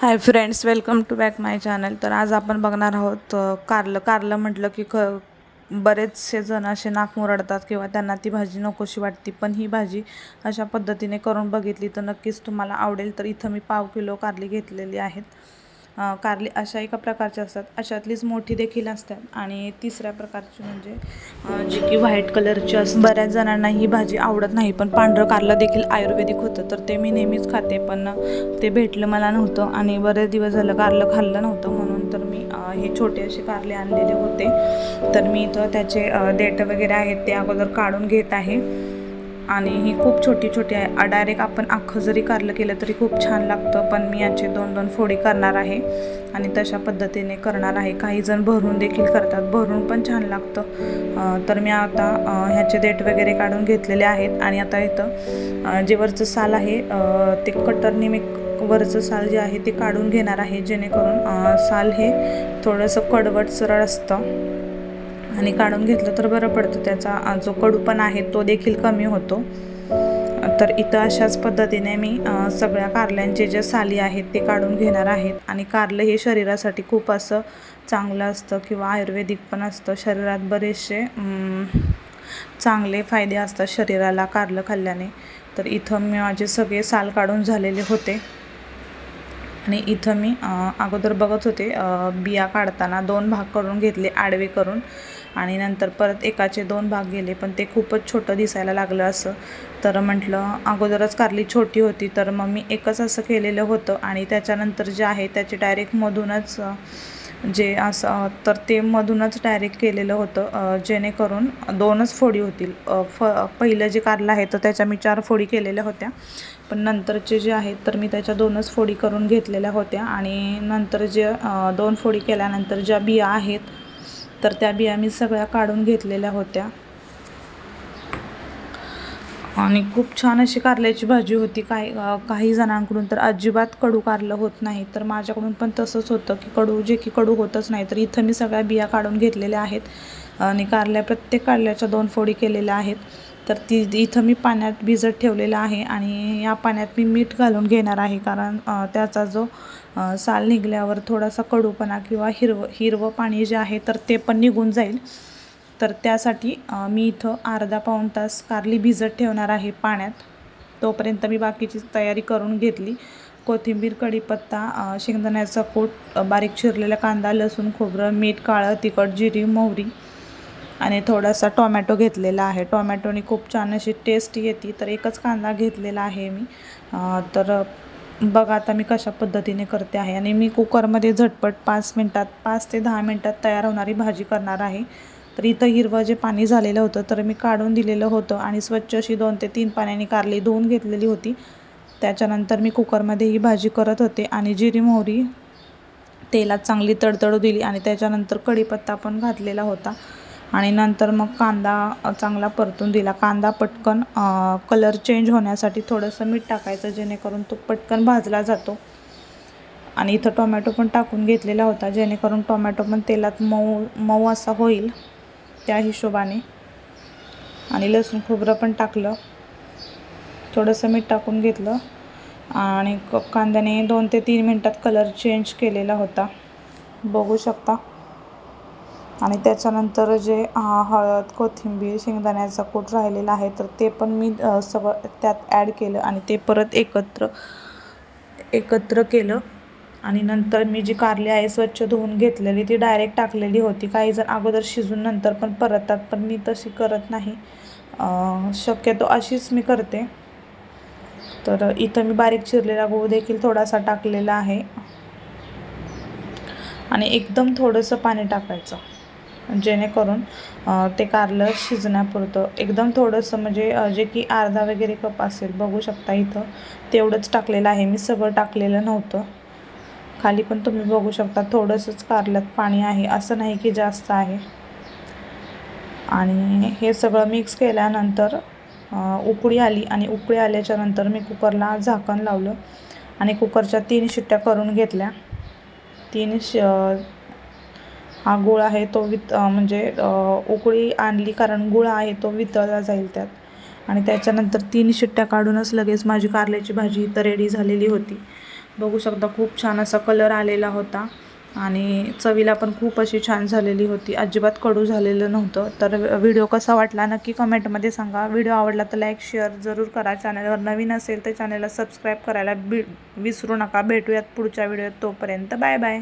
Hi friends welcome to back my channel तर आज आपण बघणार आहोत कारलं. कारलं म्हटलं की ख बरेचसे जण असे नाक मुरडतात किंवा त्यांना ती भाजी नकोशी वाटते. पण ही भाजी अशा पद्धतीने करून बघितली तर नक्कीच तुम्हाला आवडेल. तर इथं मी पाव किलो कारली घेतलेली आहेत. कारली अशा एका प्रकारच्या असतात. अशातलीच मोठी देखील असतात. आणि तिसऱ्या प्रकारची म्हणजे जी की व्हाईट कलरची असते. बऱ्याच जणांना ही भाजी आवडत नाही पण पांढरं कारलं देखील आयुर्वेदिक होतं. तर ते मी नेहमीच खाते पण ते भेटलं मला नव्हतं आणि बरेच दिवस झालं कारलं खाल्लं नव्हतं. म्हणून तर मी हे छोटे असे कारले आणलेले होते. तर मी इथं त्याचे डेट देठ वगैरे आहेत ते अगोदर काढून घेत आहे. आणि ही खूप छोटी छोटी आहे. डायरेक्ट आपण अख्खं जरी कारलं केलं तरी खूप छान लागतं पण मी याचे दोन दोन फोडी करणार आहे आणि तशा पद्धतीने करणार आहे. काही जण भरून देखील करतात. भरून पण छान लागतं. तर मी आता ह्याचे देठ वगैरे काढून घेतलेले आहेत आणि आता इथं जे वरचं साल आहे ते कटरने मी वरचं साल जे आहे ते काढून घेणार आहे जेणेकरून साल हे थोडंसं कडवट सरळ असतं. आणि काढून घेतलं तर बरं पडतं. त्याचा जो कडूपण आहे तो देखील कमी होतो. तर इथं अशाच पद्धतीने मी सगळ्या कारल्यांचे जे साली आहेत ते काढून घेणार आहेत. आणि कारलं हे शरीरासाठी खूप असं चांगलं असतं किंवा आयुर्वेदिक पण असतं. शरीरात बरेचसे चांगले फायदे असतात शरीराला कारलं खाल्ल्याने. तर इथं मी माझे सगळे साल काढून झालेले होते. आणि इथं मी अगोदर बघत होते बिया काढताना दोन भाग करून घेतले आडवे करून. आणि नंतर परत एकाचे दोन भाग गेले पण ते खूपच छोटं दिसायला लागलं असं. तर म्हटलं अगोदरच कारली छोटी होती तर मग मी एकच असं केलेलं होतं आणि त्याच्यानंतर जे आहे त्याचे डायरेक्ट मधूनच जे असं तर ते मधूनच डायरेक्ट केलेलं होतं जेणेकरून दोनच फोडी होतील. फ पहिलं जे कारलं आहे तर त्याच्या मी चार फोडी केलेल्या होत्या. पण नंतरचे जे आहेत तर मी त्याच्या दोनच फोडी करून घेतलेल्या होत्या आणि नंतर जे दोन फोडी केल्यानंतर ज्या बिया आहेत तर त्या बिया मी सगळ्या काढून घेतलेल्या होत्या. आणि खूप छान अशी कारल्याची भाजी होती. काही काही जणांकडून तर अजिबात कडू कारलं होत नाही. तर माझ्याकडून पण तसंच होतं की कडू जे की कडू होतच नाही तर इथं मी सगळ्या बिया काढून घेतलेल्या आहेत. आणि कारल्या प्रत्येक कारल्याच्या दोन फोडी केलेल्या आहेत. तर ती इथं मी पाण्यात भिजत ठेवलेलं आहे आणि या पाण्यात मी मीठ घालून घेणार आहे कारण त्याचा जो साल निघल्यावर थोडासा कडूपणा किंवा हिरवं हिरवं पाणी जे आहे तर ते पण निघून जाईल. तर त्यासाठी मी इथं अर्धा पाऊण तास कारली भिजत ठेवणार आहे पाण्यात. तोपर्यंत मी बाकीची तयारी करून घेतली. कोथिंबीर कढीपत्ता शेंगदाण्याचा कूट बारीक चिरलेला कांदा लसूण खोबरं मीठ काळं तिखट जिरी मोहरी आणि थोडासा टोमॅटो घेतलेला आहे. टोमॅटोनी खूप छान अशी टेस्ट येते. तर एकच कांदा घेतलेला आहे मी. तर बघा आता मी कशा पद्धतीने करते आहे. आणि मी कुकरमध्ये झटपट पाच मिनटात पाच ते दहा मिनटात तयार होणारी भाजी करणार आहे. तर इथं हिरवं जे पाणी झालेलं होतं तर मी काढून दिलेलं होतं आणि स्वच्छ अशी दोन ते तीन पाण्याने कारली धुवून घेतलेली होती. त्याच्यानंतर मी कुकरमध्ये ही भाजी करत होते आणि जिरी मोहरी तेलात चांगली तडतडू दिली आणि त्याच्यानंतर कढीपत्ता पण घातलेला होता. आणि नंतर मग कांदा चांगला परतून दिला. कांदा पटकन कलर चेंज होण्यासाठी थोडंसं मीठ टाकायचं जेणेकरून तो पटकन भाजला जातो. आणि इथं टोमॅटो पण टाकून घेतलेला होता जेणेकरून टोमॅटो पण तेलात मऊ मऊ असा होईल त्या हिशोबाने. आणि लसूण खोबरं पण टाकलं. थोडंसं मीठ टाकून घेतलं. आणि क कांद्याने दोन ते तीन मिनटात कलर चेंज केलेला होता. बघू शकता. आणि त्याच्यानंतर जे हळद कोथिंबीर शेंगदाण्याचा कूट राहिलेला आहे तर ते पण मी सगळं त्यात ॲड केलं आणि ते परत एकत्र एकत्र केलं. आणि नंतर मी जी कारली आहे स्वच्छ धुवून घेतलेली ती डायरेक्ट टाकलेली होती. काही जण अगोदर शिजून नंतर पण परततात पण मी तशी करत नाही. शक्यतो अशीच मी करते. तर इथं मी बारीक चिरलेला गहू देखील थोडासा टाकलेला आहे. आणि एकदम थोडंसं पाणी टाकायचं. जेणेकरून ते कारलं शिजण्यापुरतं. एकदम थोडंसं म्हणजे जे की अर्धा वगैरे कप असेल बघू शकता इथं. तेवढंच टाकलेलं आहे मी सगळं टाकलेलं नव्हतं. खाली पण तुम्ही बघू शकता थोडंसंच कारल्यात पाणी आहे. असं नाही की जास्त आहे. आणि हे सगळं मिक्स केल्यानंतर उकळी आली आणि उकळी आल्याच्यानंतर मी कुकरला झाकण लावलं आणि कुकरच्या तीन शिट्ट्या करून घेतल्या. तीन श हा गुळ आहे तो वित म्हणजे उकळी आणली कारण गुळ आहे तो वितळला जाईल त्यात. आणि त्याच्यानंतर तीन शिट्ट्या काढूनच लगेच माझी कारल्याची भाजी इथं रेडी झालेली होती. बघू शकता खूप छान असा कलर आलेला होता. आणि चवीला पण खूप अशी छान झालेली होती. अजिबात कडू झालेलं नव्हतं. तर व्हिडिओ कसा वाटला नक्की कमेंटमध्ये सांगा. व्हिडिओ आवडला तर लाईक शेअर जरूर करा. चॅनलवर नवीन असेल तर चॅनलला सबस्क्राईब करायला बी विसरू नका. भेटूयात पुढच्या व्हिडिओत तोपर्यंत. Bye bye